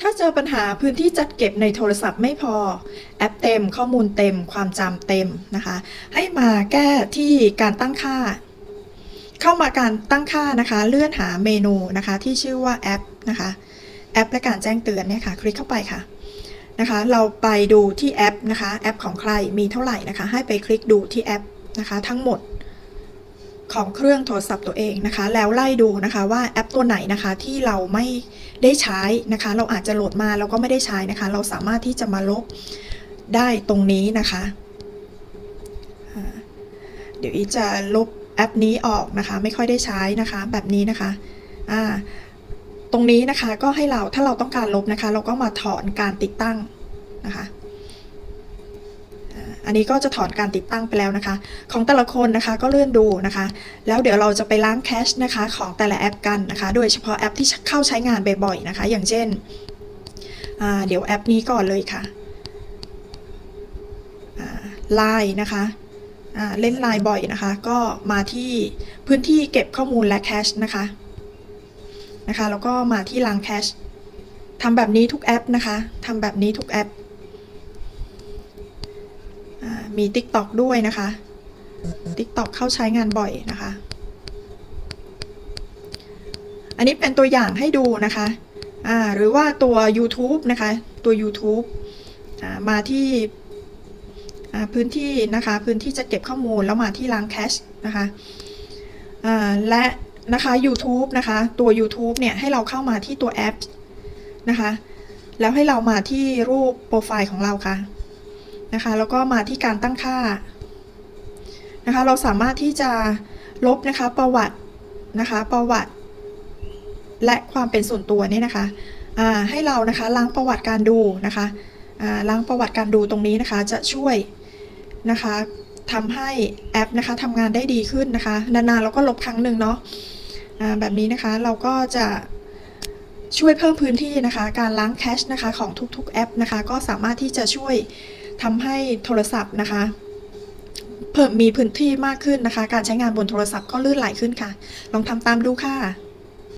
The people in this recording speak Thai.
ถ้าเจอปัญหาพื้นที่จัดเก็บในโทรศัพท์ไม่พอ แอปเต็มข้อมูลเต็ม ความจำเต็มนะคะ ให้มาแก้ที่การตั้งค่า เข้ามาการตั้งค่านะคะ เลื่อนหาเมนูนะคะ ที่ชื่อว่าแอปนะคะแอปและการแจ้งเตือนเนี่ยค่ะ คลิกเข้าไปค่ะนะคะ เราไปดูที่แอปนะคะ แอปของใครมีเท่าไหร่นะคะ ให้ไปคลิกดูที่แอปนะคะ ทั้งหมด ของเครื่องโทรศัพท์ตัวเองนะคะ แล้วไล่ดูนะคะว่าแอปตัวไหนนะคะที่เราไม่ได้ใช้นะคะ เราอาจจะโหลดมาแล้วก็ไม่ได้ใช้นะคะ เราสามารถที่จะมาลบได้ตรงนี้นะคะเดี๋ยวอีจะลบแอปนี้ออกนะคะ ไม่ค่อยได้ใช้นะคะ แบบนี้นะคะอ่าตรงนี้นะคะก็ให้เราถ้าเราต้องการลบนะคะ เราก็มาถอนการติดตั้งนะคะ อันนี้ก็จะถอนการติดตั้งไปแล้วนะคะ ของแต่ละคนนะคะก็เลื่อนดูนะคะ แล้วเดี๋ยวเราจะไปล้างแคชนะคะของแต่ละแอปกันนะคะ โดยเฉพาะแอปที่เข้าใช้งานบ่อยๆนะคะ อย่างเช่น เดี๋ยวแอปนี้ก่อนเลยค่ะไลน์นะคะเล่นไลน์บ่อยนะคะ ก็มาที่พื้นที่เก็บข้อมูลและแคชนะคะนะคะ แล้วก็มาที่ล้างแคชทำแบบนี้ทุกแอปนะคะทำแบบนี้ทุกแอป มี TikTok ด้วยนะคะ TikTok เข้าใช้งานบ่อยนะคะ อันนี้เป็นตัวอย่างให้ดูนะคะอ่าหรือว่าตัว YouTube นะคะ ตัว YouTube มาที่พื้นที่นะคะ พื้นที่จะเก็บข้อมูลแล้วมาที่ล้างแคชนะคะและนะคะ YouTube นะคะ ตัว YouTube เนี่ยให้เราเข้ามาที่ตัวแอปนะคะ แล้วให้เรามาที่รูปโปรไฟล์ของเราค่ะ นะคะ แล้วก็มาที่การตั้งค่านะคะ เราสามารถที่จะลบนะคะประวัตินะคะ ประวัติ และความเป็นส่วนตัวเนี่ยนะคะให้เรานะคะล้างประวัติการดูนะคะล้างประวัติการดูตรงนี้นะคะ จะช่วยนะคะทำให้แอปนะคะทำงานได้ดีขึ้นนะคะ นานๆเราก็ลบครั้งหนึ่งเนาะแบบนี้นะคะเราก็จะช่วยเพิ่มพื้นที่นะคะ การล้างแคชนะคะของทุกๆแอปนะคะ ก็สามารถที่จะช่วย ทำให้โทรศัพท์นะคะเพิ่มมีพื้นที่มากขึ้นนะคะ การใช้งานบนโทรศัพท์ก็ลื่นไหลขึ้นค่ะ ลองทำตามดูค่ะ